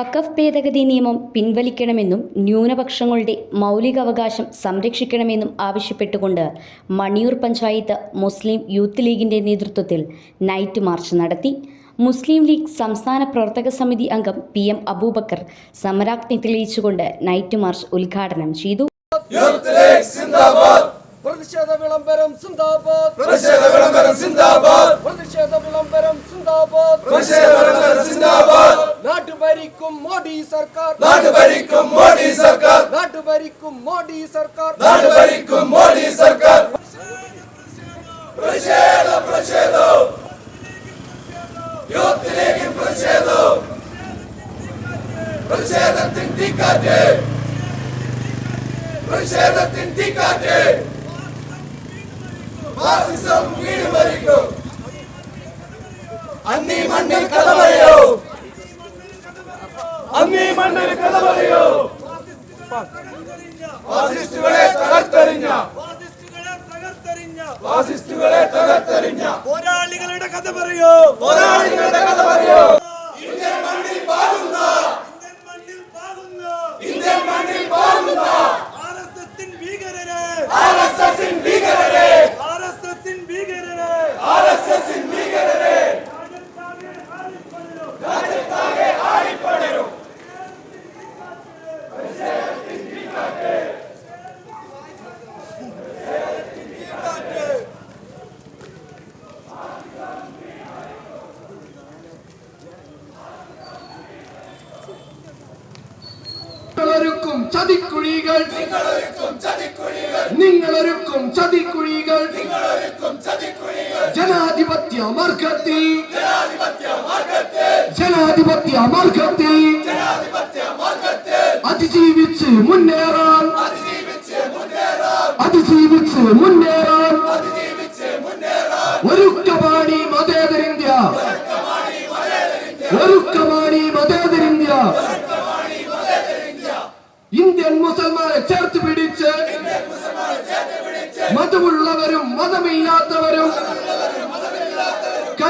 വഖഫ് ഭേദഗതി നിയമം പിൻവലിക്കണമെന്നും ന്യൂനപക്ഷങ്ങളുടെ മൗലികാവകാശം സംരക്ഷിക്കണമെന്നും ആവശ്യപ്പെട്ടുകൊണ്ട് മണിയൂർ പഞ്ചായത്ത് മുസ്ലിം യൂത്ത് ലീഗിന്റെ നേതൃത്വത്തിൽ നൈറ്റ് മാർച്ച് നടത്തി. മുസ്ലിം ലീഗ് സംസ്ഥാന പ്രവർത്തക സമിതി അംഗം പി എം അബൂബക്കർ സമരാജ്ഞി തെളിയിച്ചുകൊണ്ട് നൈറ്റ് മാർച്ച് ഉദ്ഘാടനം ചെയ്തു. പ്രതിഷേധ വിളംബരം സിന്ദാബാദ്. പ്രതിഷേധ വിളംബരം സിന്ദാബാദ്. പ്രതിഷേധ വിളംബരം സിന്ദാബാദ്. പ്രതിഷേധ വിളംബരം സിന്ദാബാദ്. നാട്ടു ഭരിക്കും മോഡി സർക്കാർ. നാട് ഭരിക്കും മോഡി സർക്കാർ. നാട്ടു ഭരിക്കും മോഡി സർക്കാർ. നാട് ഭരിക്കും മോഡി സർക്കാർ. പ്രതിഷേധ പ്രതിഷേധം. യൂത്ത് ലീഗിൻ പ്രതിഷേധം. പ്രതിഷേധത്തിൻ തീക്കാറ്റ്. പ്രതിഷേധത്തിൻ തീക്കാറ്റ്. ഭരിക്കും അന്നീ മണ്ണിൽ കഥ പറയോ. അന്നീ മണ്ണിൽ കഥ പറയോ. ഫാസിസ്റ്റുകളെ തകർത്തെറിഞ്ഞ. ഫാസിസ്റ്റുകളെ തകർത്തെറിഞ്ഞ. പോരാളികളുടെ കഥ പറയോ. പോരാളികളുടെ കഥ പറയോ. നിങ്ങളൊരുക്കും ചതിക്കുഴികൾ നിങ്ങളൊരുക്കും ചതിക്കുഴികൾ നിങ്ങളൊരുക്കും ചതിക്കുഴികൾ നിങ്ങളൊരുക്കും ചതിക്കുഴികൾ ജനാധിപത്യ മാർഗത്തിൽ ജനാധിപത്യ. മാർഗത്തിൽ അതിജീവിച്ച് മുന്നേറാൻ. അതിജീവിച്ച് മുന്നേറാൻ.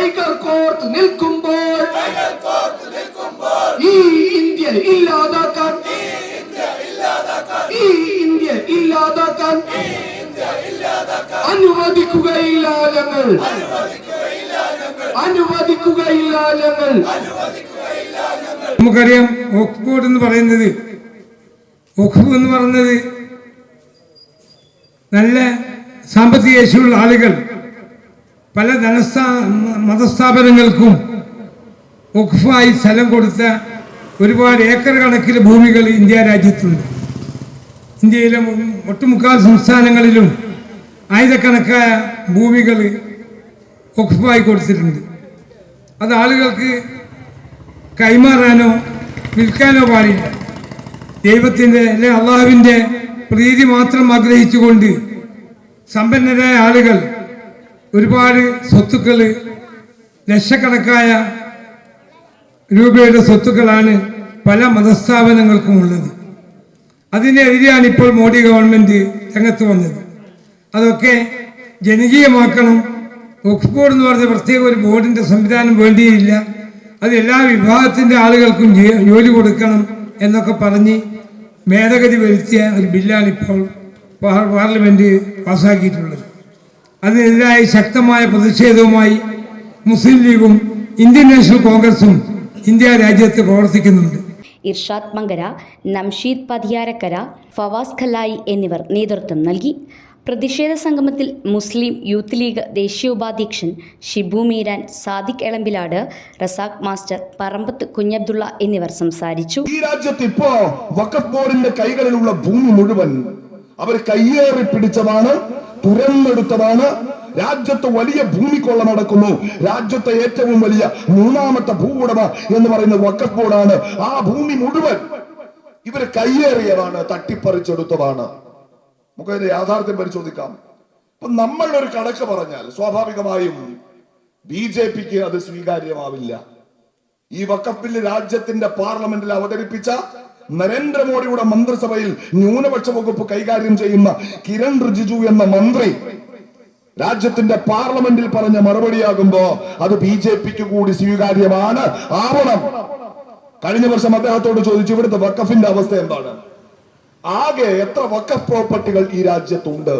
കൈകൾ കോർത്ത് നിൽക്കുമ്പോൾ ഈ ഇന്ത്യ ഇല്ലാതാക്കാൻ ഈ ഇന്ത്യ ഇല്ലാതാക്കാൻ അനുവദിക്കുകയില്ല ഞങ്ങൾ അനുവദിക്കുകയില്ല ഞങ്ങൾ നമുക്കറിയാം ഓക്സ്ഫോർഡ് എന്ന് പറയുന്നത് ഒഖ്ബ് എന്ന് പറയുന്നത് നല്ല സാമ്പത്തിക ശേഷിയുള്ള ആളുകൾ പല ധനസ്ഥാ മതസ്ഥാപനങ്ങൾക്കും ഒക്ഫായി സ്ഥലം കൊടുത്ത ഒരുപാട് ഏക്കർ കണക്കിന് ഭൂമികൾ ഇന്ത്യ രാജ്യത്തുണ്ട്. ഇന്ത്യയിലെ ഒട്ടുമുക്കാൽ സംസ്ഥാനങ്ങളിലും ആയിരക്കണക്കായ ഭൂമികൾ ഒക്ഫായി കൊടുത്തിട്ടുണ്ട്. അത് ആളുകൾക്ക് കൈമാറാനോ വിൽക്കാനോ പാടില്ല. ദൈവത്തിന്റെ അല്ലെ അള്ളാഹുവിന്റെ പ്രീതി മാത്രം ആഗ്രഹിച്ചുകൊണ്ട് സമ്പന്നരായ ആളുകൾ ഒരുപാട് സ്വത്തുക്കൾ ലക്ഷക്കണക്കായ രൂപയുടെ സ്വത്തുക്കളാണ് പല മതസ്ഥാപനങ്ങൾക്കും ഉള്ളത്. അതിനെതിരെയാണ് ഇപ്പോൾ മോഡി ഗവൺമെന്റ് രംഗത്ത് വന്നത്. അതൊക്കെ ജനകീയമാക്കണം. ഓക്സ്ഫോർഡ് എന്ന് പറഞ്ഞ പ്രത്യേക ഒരു ബോർഡിന്റെ സംവിധാനം വേണ്ടിയില്ല. അത് എല്ലാ വിഭാഗത്തിന്റെ ആളുകൾക്കും ജോലി കൊടുക്കണം എന്നൊക്കെ പറഞ്ഞ് ഭേദഗതി വരുത്തിയ ഒരു ബില്ലാണ് ഇപ്പോൾ പാർ- പാർലമെന്റ് പാസ്സാക്കിയിട്ടുള്ളത് അതിനെതിരായി ശക്തമായ പ്രതിഷേധവുമായി മുസ്ലിം ലീഗും ഇന്ത്യൻ നാഷണൽ കോൺഗ്രസും ഇന്ത്യ രാജ്യത്ത് പ്രവർത്തിക്കുന്നുണ്ട്. ഇർഷാദ് മങ്കര നംഷീദ് പതിയാരക്കര ഫവാസ് ഖലായി എന്നിവർ നേതൃത്വം നൽകി. പ്രതിഷേധ സംഗമത്തിൽ മുസ്ലിം യൂത്ത് ലീഗ് ദേശീയ ഉപാധ്യക്ഷൻ ഷിബു മീരാൻ സാദിഖ് എളമ്പിലാട് റസാഖ് മാസ്റ്റർ പറമ്പത്ത് കുഞ്ഞബ്ദുള്ള എന്നിവർ സംസാരിച്ചു. ഈ രാജ്യത്ത് ഇപ്പോ വഖഫ് ബോർഡിന്റെ കൈകളിലുള്ള ഭൂമി മുഴുവൻ അവർ കയ്യേറി പിടിച്ചതാണ് തുരന്നെടുത്തതാണ് രാജ്യത്ത് വലിയ ഭൂമിക്കൊള്ള നടക്കുന്നു. രാജ്യത്തെ ഏറ്റവും വലിയ മൂന്നാമത്തെ ഭൂവുടമ എന്ന് പറയുന്ന വക്കഫ് ബോർഡാണ്. ആ ഭൂമി മുഴുവൻ ഇവർ കയ്യേറിയതാണ് തട്ടിപ്പറിച്ചെടുത്തതാണ്. നമുക്ക് അതിന്റെ യാഥാർത്ഥ്യം പരിശോധിക്കാം. ഇപ്പൊ നമ്മൾ ഒരു കണക്ക് പറഞ്ഞാൽ സ്വാഭാവികമായും ബി ജെ പിക്ക് അത് സ്വീകാര്യമാവില്ല. ഈ വക്കപ്പിൽ രാജ്യത്തിന്റെ പാർലമെന്റിൽ അവതരിപ്പിച്ച നരേന്ദ്രമോദിയുടെ മന്ത്രിസഭയിൽ ന്യൂനപക്ഷ വകുപ്പ് കൈകാര്യം ചെയ്യുന്ന കിരൺ റിജിജു എന്ന മന്ത്രി രാജ്യത്തിന്റെ പാർലമെന്റിൽ പറഞ്ഞ മറുപടിയാകുമ്പോ അത് ബി ജെ പിക്ക് കൂടി സ്വീകാര്യമാണ്. ആവണം. കഴിഞ്ഞ വർഷം അദ്ദേഹത്തോട് ചോദിച്ചു ഇവിടുത്തെ വക്കഫിന്റെ അവസ്ഥ എന്താണ്? ആകെ എത്ര വക്കഫ് പ്രോപ്പർട്ടികൾ ഈ രാജ്യത്തുണ്ട്?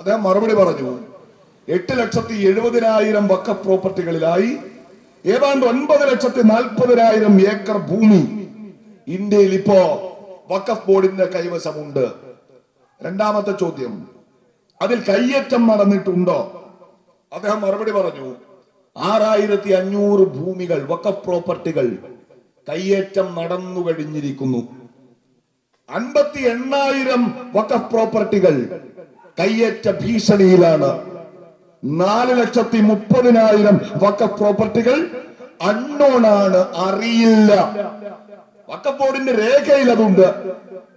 അദ്ദേഹം മറുപടി പറഞ്ഞു എട്ട് ലക്ഷത്തി എഴുപതിനായിരം വക്കഫ് പ്രോപ്പർട്ടികളിലായി ഏതാണ്ട് ഒൻപത് ലക്ഷത്തി നാൽപ്പതിനായിരം ഏക്കർ ഭൂമി ഇന്ത്യയിൽ ഇപ്പോ വക്കഫ് ബോർഡിന്റെ കൈവശമുണ്ട്. രണ്ടാമത്തെ ചോദ്യം അതിൽ കയ്യേറ്റം നടന്നിട്ടുണ്ടോ? അദ്ദേഹം മറുപടി പറഞ്ഞു ആറായിരത്തി അഞ്ഞൂറ് ഭൂമികൾ വക്കഫ് പ്രോപ്പർട്ടികൾ കയ്യേറ്റം നടന്നു കഴിഞ്ഞിരിക്കുന്നു. അൻപത്തി എണ്ണായിരം വക്കഫ് പ്രോപ്പർട്ടികൾ കയ്യേറ്റ ഭീഷണിയിലാണ്. നാല് ലക്ഷത്തി മുപ്പതിനായിരം വക്കഫ് പ്രോപ്പർട്ടികൾ അൺനോൺ അറിയില്ല. വക്കഫ് ബോർഡിന്റെ രേഖയിൽ അതുണ്ട്.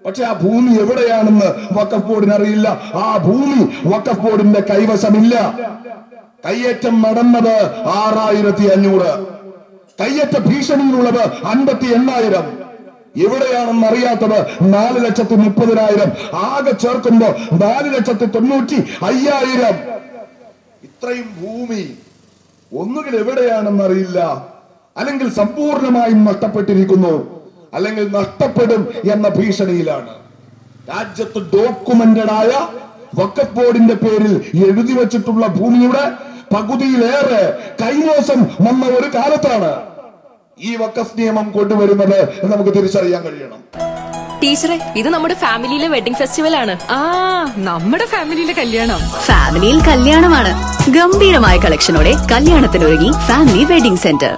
പക്ഷെ ആ ഭൂമി എവിടെയാണെന്ന് വക്കഫ് ബോർഡിന് അറിയില്ല ആ ഭൂമി വക്കഫ് ബോർഡിന്റെ കൈവശമില്ല. കയ്യേറ്റം നടന്നത് ആറായിരത്തി അഞ്ഞൂറ് കയ്യേറ്റ ഭീഷണിയിലുള്ളത് അൻപത്തി എണ്ണായിരം എവിടെയാണെന്ന് അറിയാത്തത് നാല് ലക്ഷത്തി മുപ്പതിനായിരം. ആകെ ചേർക്കുമ്പോ നാല് ലക്ഷത്തി തൊണ്ണൂറ്റി അയ്യായിരം. ഇത്രയും ഭൂമി ഒന്നുകിൽ എവിടെയാണെന്ന് അറിയില്ല അല്ലെങ്കിൽ സമ്പൂർണമായും നഷ്ടപ്പെട്ടിരിക്കുന്നു. അല്ലെങ്കിൽ നഷ്ടപ്പെടും എന്ന ഭീഷണിയിലാണ്. രാജ്യത്ത് ഡോക്യുമെന്റഡ് ആയ വക്കഫ് ബോർഡിന്റെ പേരിൽ എഴുതി വെച്ചിട്ടുള്ള ഭൂമിയുടെ പകുതിയിലേറെ കൈമോശം വന്ന ഒരു കാലത്താണ് ഈ വക്കഫ് നിയമം കൊണ്ടുവരുന്നത് എന്ന് നമുക്ക് തിരിച്ചറിയാൻ കഴിയണം. ടീച്ചറെ ഇത് നമ്മുടെ ഫാമിലിയിലെ വെഡിങ് ഫെസ്റ്റിവൽ ആണ്. ആ നമ്മുടെ ഫാമിലിയിലെ കല്യാണം. ഫാമിലിയിൽ കല്യാണമാണ്. ഗംഭീരമായ കളക്ഷനോടെ കല്യാണത്തിനൊരുങ്ങി ഫാമിലി വെഡിംഗ് സെന്റർ.